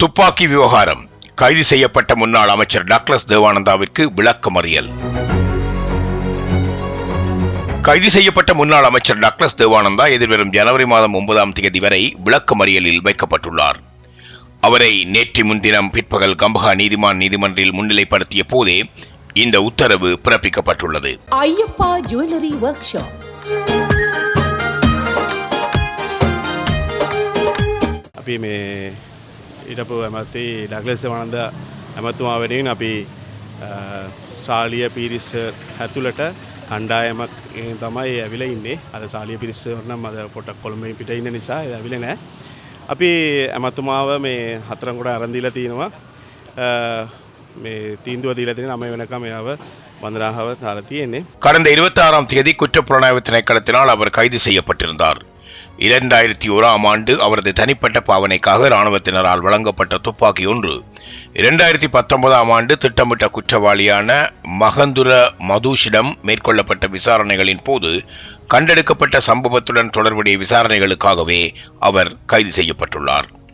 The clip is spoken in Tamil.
துப்பாக்கி விவகாரம் கைது செய்யப்பட்ட முன்னாள் அமைச்சர் டக்ளஸ் தேவானந்தாவிற்கு விளக்கமறியல் கைது செய்யப்பட்ட முன்னாள் அமைச்சர் டக்ளஸ் தேவானந்தா எதிர்வரும் ஜனவரி மாதம் ஒன்பதாம் தேதி வரை விளக்கமறியலில் வைக்கப்பட்டுள்ளார் அவரை நேற்று முன்தினம் பிற்பகல் கம்பஹா நீதிமான் நீதிமன்றில் முன்னிலைப்படுத்திய போதே இந்த உத்தரவு பிறப்பிக்கப்பட்டுள்ளது ஐயப்பா ஜுவல்லரி ஒர்க் ஷாப் අපි මේ ඉටපු ඇමති ඩක්ලෙස වනන්ද ඇමතුමා වෙනුවෙන් අපි අ, ශාලිය පිරිස්ස හැතුලට කණ්ඩායමක් ඒ තමයි ඇවිල ඉන්නේ අද සාලිය පිරිස්සවරනම් අද පොටක් කොළඹ පිට ඉන්න නිසා ඒ ඇවිල නෑ අපි ඇමතුමාව මේ හතරංකොට අරන්දිල තියෙනවා අ, මේ තීන්දුව දීල තින නම වෙනකම එයාව බඳරාහව තාර තියෙන්නේ கடந்த இருபத்தி ஆறாம் தேதி குற்றப்புலனாய்வு திணைக்களத்தினால் அவர் கைது செய்யப்பட்டிருந்தார் இரண்டாயிரத்தி ஓராம் ஆண்டு அவரது தனிப்பட்ட பாவனைக்காக இராணுவத்தினரால் வழங்கப்பட்ட துப்பாக்கி ஒன்று. இரண்டாயிரத்தி பத்தொன்பதாம் ஆண்டு திட்டமிட்ட குற்றவாளியான மகந்துர மதுஷிடம் மேற்கொள்ளப்பட்ட விசாரணைகளின் போது கண்டெடுக்கப்பட்ட சம்பவத்துடன் தொடர்புடைய விசாரணைகளுக்காகவே அவர் கைது செய்யப்பட்டுள்ளார்.